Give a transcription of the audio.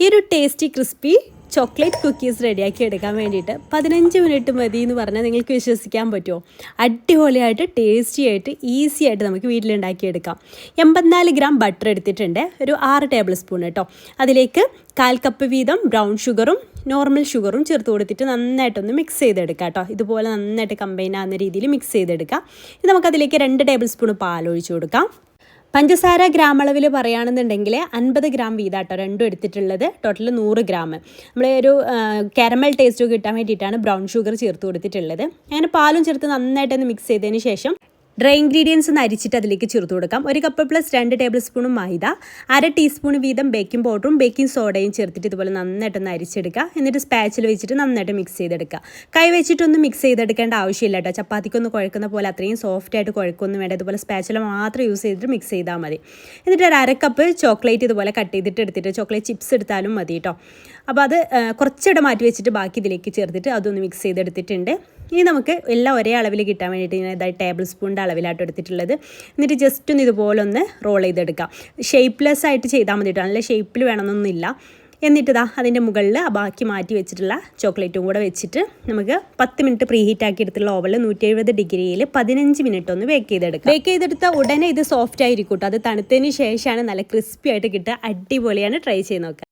ഈ ഒരു tasty crispy chocolate cookies റെഡിയാക്കി എടുക്കാൻ വേണ്ടിയിട്ട് പതിനഞ്ച് മിനിറ്റ് മതി എന്ന് പറഞ്ഞാൽ നിങ്ങൾക്ക് വിശ്വസിക്കാൻ പറ്റുമോ? അടിപൊളിയായിട്ട് ടേസ്റ്റി ആയിട്ട് ഈസി ആയിട്ട് നമുക്ക് വീട്ടിലുണ്ടാക്കിയെടുക്കാം എൺപത്തിനാല് ഗ്രാം ബട്ടർ എടുത്തിട്ടുണ്ട്. ഒരു ആറ് ടേബിൾ സ്പൂൺ കേട്ടോ അതിലേക്ക് കാൽ കപ്പ് വീതം ബ്രൗൺ ഷുഗറും നോർമൽ ഷുഗറും ചേർത്ത് കൊടുത്തിട്ട് നന്നായിട്ടൊന്ന് മിക്സ് ചെയ്തെടുക്കാം കേട്ടോ ഇതുപോലെ നന്നായിട്ട് കമ്പൈൻ ആകുന്ന രീതിയിൽ മിക്സ് ചെയ്തെടുക്കാം. ഇത് നമുക്കതിലേക്ക് രണ്ട് ടേബിൾ സ്പൂൺ പാൽ കൊടുക്കാം. പഞ്ചസാര ഗ്രാം അളവിൽ പറയുകയാണെന്നുണ്ടെങ്കിൽ അൻപത് ഗ്രാം വീതാട്ടോ രണ്ടും എടുത്തിട്ടുള്ളത്. ടോട്ടൽ നൂറ് ഗ്രാം. നമ്മൾ ഒരു കാരമൽ ടേസ്റ്റ് കിട്ടാൻ വേണ്ടിയിട്ടാണ് ബ്രൗൺ ഷുഗർ ചേർത്ത് കൊടുത്തിട്ടുള്ളത്. അങ്ങനെ പാലും ചേർത്ത് നന്നായിട്ടൊന്ന് മിക്സ് ചെയ്തതിന് ശേഷം ഡ്രൈ ഇൻഗ്രീഡിയൻസ് ഒന്ന് അരിച്ചിട്ട് അതിലേക്ക് ചേർത്ത് കൊടുക്കാം. ഒരു കപ്പ് പ്ലസ് രണ്ട് ടേബിൾ സ്പൂണും മൈദ അര ടീസ്പൂൺ വീതം ബേക്കിംഗ് പൗഡറും ബേക്കിംഗ് സോഡയും ചേർത്തിട്ട് ഇതുപോലെ നന്നായിട്ടൊന്ന് അരിച്ചെടുക്കുക. എന്നിട്ട് സ്പാച്ചിൽ വെച്ചിട്ട് നന്നായിട്ട് മിക്സ് ചെയ്തെടുക്കുക. കൈ വെച്ചിട്ടൊന്നും മിക്സ് ചെയ്തെടുക്കേണ്ട ആവശ്യമില്ല കേട്ടോ ചപ്പാത്തിക്കൊന്ന് കുഴക്കുന്ന പോലെ അത്രയും സോഫ്റ്റ് ആയിട്ട് കുഴക്കൊന്നും വേണ്ട. ഇതുപോലെ സ്പാച്ചിൽ മാത്രം യൂസ് ചെയ്തിട്ട് മിക്സ് ചെയ്താൽ മതി. എന്നിട്ട് ഒരു അര കപ്പ് ചോക്ലേറ്റ് ഇതുപോലെ കട്ട് ചെയ്തിട്ട് എടുത്തിട്ട് ചോക്ലേറ്റ് ചിപ്സ് എടുത്താലും മതി കേട്ടോ അപ്പോൾ അത് കുറച്ചിട മാറ്റി വെച്ചിട്ട് ബാക്കി ഇതിലേക്ക് ചേർത്തിട്ട് അതൊന്ന് മിക്സ് ചെയ്തെടുത്തിട്ടുണ്ട്. ഇനി നമുക്ക് എല്ലാം ഒരേ അളവിൽ കിട്ടാൻ വേണ്ടിയിട്ട് ഞാൻ ഇതായി ടേബിൾ സ്പൂണിന്റെ അളവിലായിട്ട് എടുത്തിട്ടുള്ളത് എന്നിട്ട് ജസ്റ്റ് ഒന്ന് ഇതുപോലെ ഒന്ന് റോൾ ചെയ്തെടുക്കാം. ഷേപ്പ്ലെസ് ആയിട്ട് ചെയ്താൽ മതി കേട്ടോ നല്ല ഷേപ്പിൽ വേണമെന്നൊന്നുമില്ല. എന്നിട്ട് ഇതാ അതിന്റെ മുകളിൽ ബാക്കി മാറ്റി വെച്ചിട്ടുള്ള ചോക്ലേറ്റും കൂടെ വെച്ചിട്ട് നമുക്ക് പത്ത് മിനിറ്റ് പ്രീ ഹീറ്റ് ആക്കി എടുത്തുള്ള ഓവലിൽ നൂറ്റി എഴുപത് ഡിഗ്രിയിൽ പതിനഞ്ച് മിനിറ്റ് ഒന്ന് ബേക്ക് ചെയ്തെടുക്കുക ബേക്ക് ചെയ്തെടുത്ത ഉടനെ ഇത് സോഫ്റ്റ് ആയിരിക്കും കേട്ടോ അത് തണുത്തതിന് ശേഷമാണ് നല്ല ക്രിസ്പി ആയിട്ട് കിട്ടുക. അടിപൊളിയാണ്. ട്രൈ ചെയ്ത് നോക്കുക